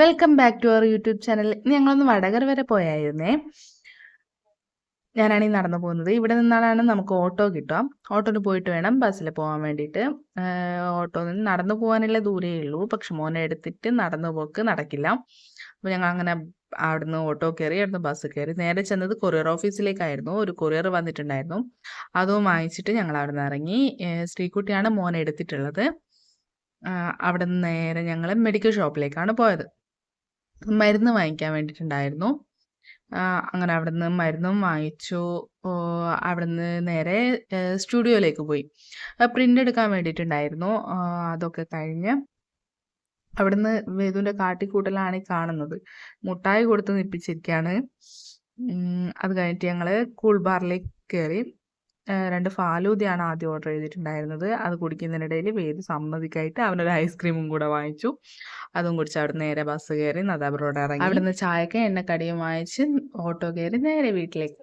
Welcome back to our YouTube channel ഞങ്ങളൊന്ന് വടകര വരെ പോയായിരുന്നേ. ഞാനാണീ നടന്നു പോകുന്നത്. ഇവിടെ നിന്നാലാണ് നമുക്ക് ഓട്ടോ കിട്ടാം ഓട്ടോയിൽ പോയിട്ട് വേണം ബസ്സിൽ പോകാൻ വേണ്ടിയിട്ട്. ഓട്ടോ നിന്ന് നടന്നു പോകാനുള്ള ദൂരേ ഉള്ളൂ. പക്ഷെ മോനെ എടുത്തിട്ട് നടന്നു പോക്ക് നടക്കില്ല. അപ്പോൾ ഞങ്ങൾ അങ്ങനെ അവിടുന്ന് ഓട്ടോ കയറി അവിടുന്ന് ബസ് കയറി. നേരെ ചെന്നത് കൊറിയർ ഓഫീസിലേക്കായിരുന്നു ഒരു കൊറിയർ വന്നിട്ടുണ്ടായിരുന്നു. അതും വാങ്ങിച്ചിട്ട് ഞങ്ങൾ അവിടെ നിന്ന് ഇറങ്ങി ശ്രീകുട്ടിയാണ് മോനെ എടുത്തിട്ടുള്ളത്. അവിടെ നിന്ന് നേരെ ഞങ്ങൾ മെഡിക്കൽ ഷോപ്പിലേക്കാണ് പോയത്. മരുന്ന് വാങ്ങിക്കാൻ വേണ്ടിയിട്ടുണ്ടായിരുന്നു. അങ്ങനെ അവിടുന്ന് മരുന്നും വാങ്ങിച്ചു. അവിടുന്ന് നേരെ സ്റ്റുഡിയോയിലേക്ക് പോയി. പ്രിന്റ് എടുക്കാൻ വേണ്ടിയിട്ടുണ്ടായിരുന്നു. അതൊക്കെ കഴിഞ്ഞ് അവിടുന്ന് വേദുവിന്റെ കാട്ടിക്കൂട്ടലാണ് ഈ കാണുന്നത്. മുട്ടായി കൊടുത്ത് നിപ്പിച്ചിരിക്കുകയാണ് അത് കഴിഞ്ഞിട്ട് ഞങ്ങൾ കൂൾ ബാറിലേക്ക് കയറി. രണ്ട് ഫാലൂദയാണ് ആദ്യം ഓർഡർ ചെയ്തിട്ടുണ്ടായിരുന്നത്. അത് കുടിക്കുന്നതിനിടയിൽ വേദ് സമ്മതിക്കായിട്ട് അവനൊരു ഐസ്ക്രീമും കൂടെ വാങ്ങിച്ചു. അതും കുടിച്ച് അവിടെ നേരെ ബസ് കയറി നദാബ് റോഡ് ഇറങ്ങി. അവിടുന്ന് ചായക്ക് എണ്ണക്കടിയും വാങ്ങിച്ച് ഓട്ടോ കയറി നേരെ വീട്ടിലേക്ക്.